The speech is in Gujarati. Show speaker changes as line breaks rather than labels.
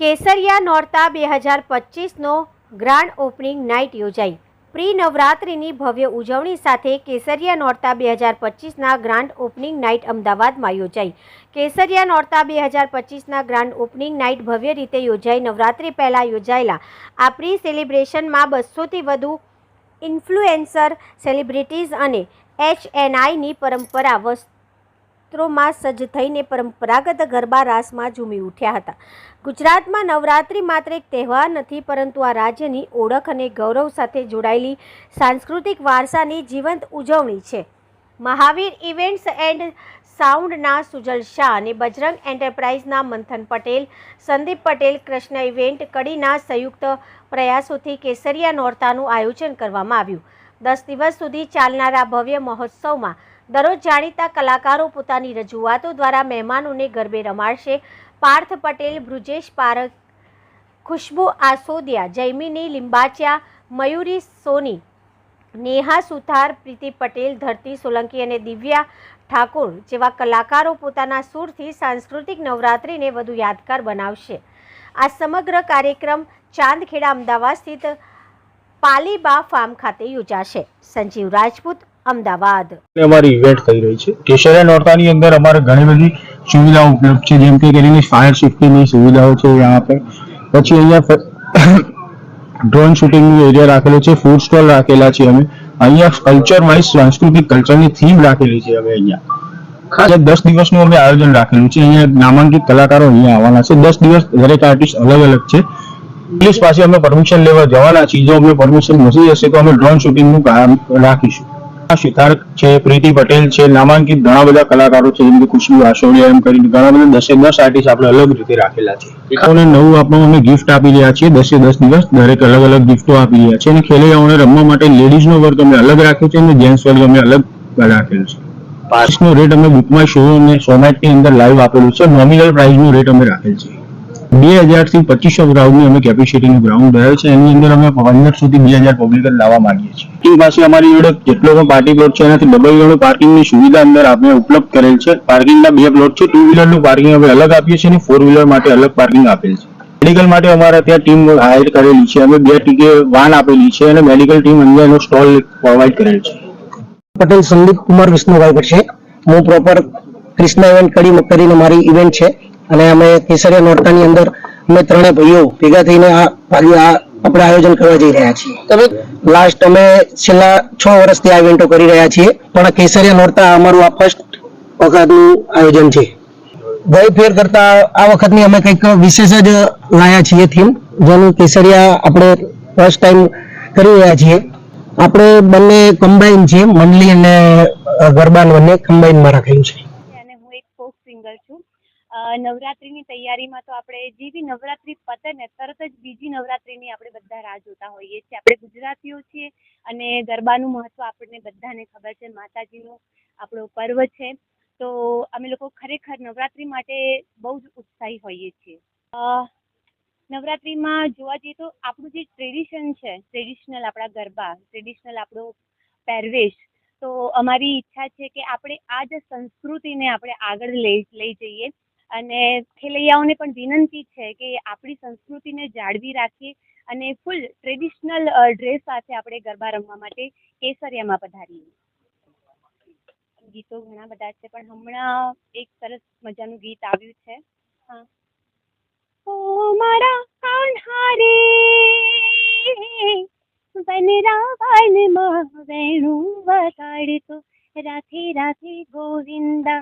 કેસરિયા નોરતા બે હજાર પચીસનો ગ્રાન્ડ ઓપનિંગ નાઇટ યોજાઈ. પ્રી નવરાત્રિની ભવ્ય ઉજવણી સાથે કેસરિયા નોરતા બે હજાર પચીસના ગ્રાન્ડ ઓપનિંગ નાઇટ અમદાવાદમાં યોજાઈ. કેસરિયા નોરતા બે હજાર પચીસના ગ્રાન્ડ ઓપનિંગ નાઇટ ભવ્ય રીતે યોજાઈ. નવરાત્રિ પહેલાં યોજાયેલા આ પ્રી સેલિબ્રેશનમાં બસોથી વધુ ઇન્ફ્લુએન્સર, સેલિબ્રિટીઝ અને એચએનઆઈની પરંપરા વસ્ત્રોમાં સજ્જ થઈને પરંપરાગત ગરબા રાસમાં ઝૂમી ઉઠ્યા હતા. ગુજરાતમાં નવરાત્રિ માત્ર એક તહેવાર નથી, પરંતુ આ રાજ્યની ઓળખ અને ગૌરવ સાથે જોડાયેલી સાંસ્કૃતિક વારસાની જીવંત ઉજવણી છે. મહાવીર ઇવેન્ટ્સ એન્ડ સાઉન્ડના સુજલ શાહ અને બજરંગ એન્ટરપ્રાઇઝના મંથન પટેલ, સંદીપ પટેલ, કૃષ્ણ ઇવેન્ટ, કડીના સંયુક્ત પ્રયાસોથી કેસરિયા નોરતાનું આયોજન કરવામાં આવ્યું. દસ દિવસ સુધી ચાલનારા ભવ્ય મહોત્સવમાં દરરોજ જાણીતા કલાકારો પોતાની રજૂઆતો દ્વારા મહેમાનોને ગરબે રમાડશે. પાર્થ પટેલ, બ્રુજેશ પારક ખુશ્બુ આસોદિયા, જૈમિની લિંબાચિયા, મયુરી સોની, નેહા સુથાર, પ્રીતિ પટેલ, ધરતી સોલંકી અને દિવ્યા ઠાકોર જેવા કલાકારો પોતાના સૂરથી સાંસ્કૃતિક નવરાત્રિને વધુ યાદગાર બનાવશે. આ સમગ્ર કાર્યક્રમ ચાંદખેડા અમદાવાદ સ્થિત પાલીબા ફાર્મ ખાતે યોજાશે. સંજીવ રાજપૂત અમદાવાદ.
અમારી ઇવેન્ટ થઈ રહી છે. કેશરિયા નોરતાની અંદર અમારે ઘણી બધી સુવિધાઓ ઉપલબ્ધ છે, જેમ કે કરીને ફાયર સેફ્ટીની સુવિધાઓ છે યહાં પે પછી અહીંયા ડ્રોન શૂટિંગનો એરિયા રાખેલો છે ફૂડ સ્ટોલ રાખેલા છે અમે. અહીંયા કલ્ચર વાઇઝ સાંસ્કૃતિક કલ્ચરની થીમ રાખેલી છે અમે અહીંયા. આજે દસ દિવસનું અમે આયોજન રાખેલું છે. અહીંયા નામાંકિત કલાકારો અહીંયા આવવાના છે. દસ દિવસ દરેક આર્ટિસ્ટ અલગ અલગ છે. પોલીસ પાસે અમે પરમિશન લેવા જવાના છીએ. જો અમે પરમિશન મળી જશે તો અમે ડ્રોન શૂટિંગનું કામ રાખીશું. સિદ્ધાર્થ છે, પ્રીતિ પટેલ છે, નામાંકિત ઘણા બધા કલાકારો છે, જેમ કે ખુશ્બુ આશોડિયા એમ કરીને ઘણા બધા દસે દસ આર્ટિસ્ટ આપણે અલગ રીતે રાખેલા છે. એકાઓને નવું આપણને અમે ગિફ્ટ આપી રહ્યા છીએ, દસે દસ દિવસ દરેક અલગ અલગ ગિફ્ટો આપી રહ્યા છે અને ખેલૈયાઓને રમવા માટે લેડીઝનો વર્ગ અમે અલગ રાખ્યો છે અને જેન્ટ્સ વર્ગ અમે અલગ રાખેલો છે. પાસનો રેટ અમે બુકમાં શો અને સોમેટની અંદર લાઈવ આપેલું છે નોમિનલ પ્રાઇસનો રેટ અમે રાખેલ છે. બે હજારથી પચીસો ગ્રાઉન્ડની અમે કેપેસિટીનું ગ્રાઉન્ડ રહ્યો છે. એની અંદર અમે પંદર સુધી બે હજાર પબ્લિક લાવવા માંગીએ છીએ. એ પાસે અમારી જોડે જેટલો પણ પાર્ટી પ્લોટ છે, એનાથી ડબલ ગણું પાર્કિંગની સુવિધા અંદર આપણે ઉપલબ્ધ કરેલ છે. પાર્કિંગના બે પ્લોટ છે ટુ વ્હીલરનું પાર્કિંગ અમે અલગ આપીએ છીએ અને ફોર વ્હીલર માટે અલગ પાર્કિંગ આપેલ છે. મેડિકલ માટે અમારે ત્યાં ટીમ હાયર કરેલી છે. અમે બે ટીકે વાન આપેલી છે અને મેડિકલ ટીમ અંદર એનો સ્ટોલ પ્રોવાઈડ કરેલ છે.
પટેલ સંદીપ કુમાર વિષ્ણુભાઈ છે હું પ્રોપર ક્રિષ્ના ઇવેન્ટ કડી કરીને મારી ઇવેન્ટ છે. અને અમે કેસરિયા નોરતાની અંદર અમે ત્રણે ભાઈઓ ભેગા થઈને આ ભાગ્ય આ આપણે આયોજન કરવા જઈ રહ્યા છીએ. તમે લાસ્ટ અમે છેલ્લા છ વર્ષથી આ ઇવેન્ટો કરી રહ્યા છીએ પણ કેસરિયા નોરતા અમારું આ ફર્સ્ટ વખતનું આયોજન છે. ગઈ ફેર કરતા આ વખતની અમે કંઈક વિશેષ જ લાયા છીએ થીમ જેનું કેસરિયા આપણે ફર્સ્ટ ટાઈમ કરી રહ્યા છીએ. આપણે બંને કમ્બાઈન છે મંડલી અને ગરબાન ગરબા બંને કમ્બાઈનમાં રાખેલું છે
અને હું એક ફોક સિંગર છું અ, નવરાત્રિની તૈયારીમાં તો આપણે જે બી નવરાત્રિ પતે ને તરત જ બીજી નવરાત્રિની આપણે બધા રાહ જોતા હોઈએ છીએ. આપણે ગુજરાતીઓ છીએ અને ગરબાનું મહત્ત્વ આપણને બધાને ખબર છે. માતાજીનું આપણો પર્વ છે. તો અમે લોકો ખરેખર નવરાત્રિ માટે બહુ જ ઉત્સાહી હોઈએ છીએ. નવરાત્રિમાં જોવા જઈએ તો આપણું જે ટ્રેડિશન છે, ટ્રેડિશનલ આપણા ગરબા, ટ્રેડિશનલ આપણો પહેરવેશ, તો અમારી ઈચ્છા છે કે આપણે આ જ સંસ્કૃતિને આપણે આગળ લઈ લઈ જઈએ. અને ખેલૈયાઓને પણ વિનંતી છે કે આપણી સંસ્કૃતિને જાળવી રાખીએ અને ફૂલ ટ્રેડિશનલ ડ્રેસ સાથે આપણે ગરબા રમવા માટે કેસરિયામાં પધારીએ. ગીતો ઘણા બધા છે, પણ હમણાં એક સરસ મજાનું ગીત આવ્યું છે. હા. ઓ, મારા કાન્હા રે વનરાવનમાં વેણું વગાડતો. રાધે રાધે ગોવિંદા.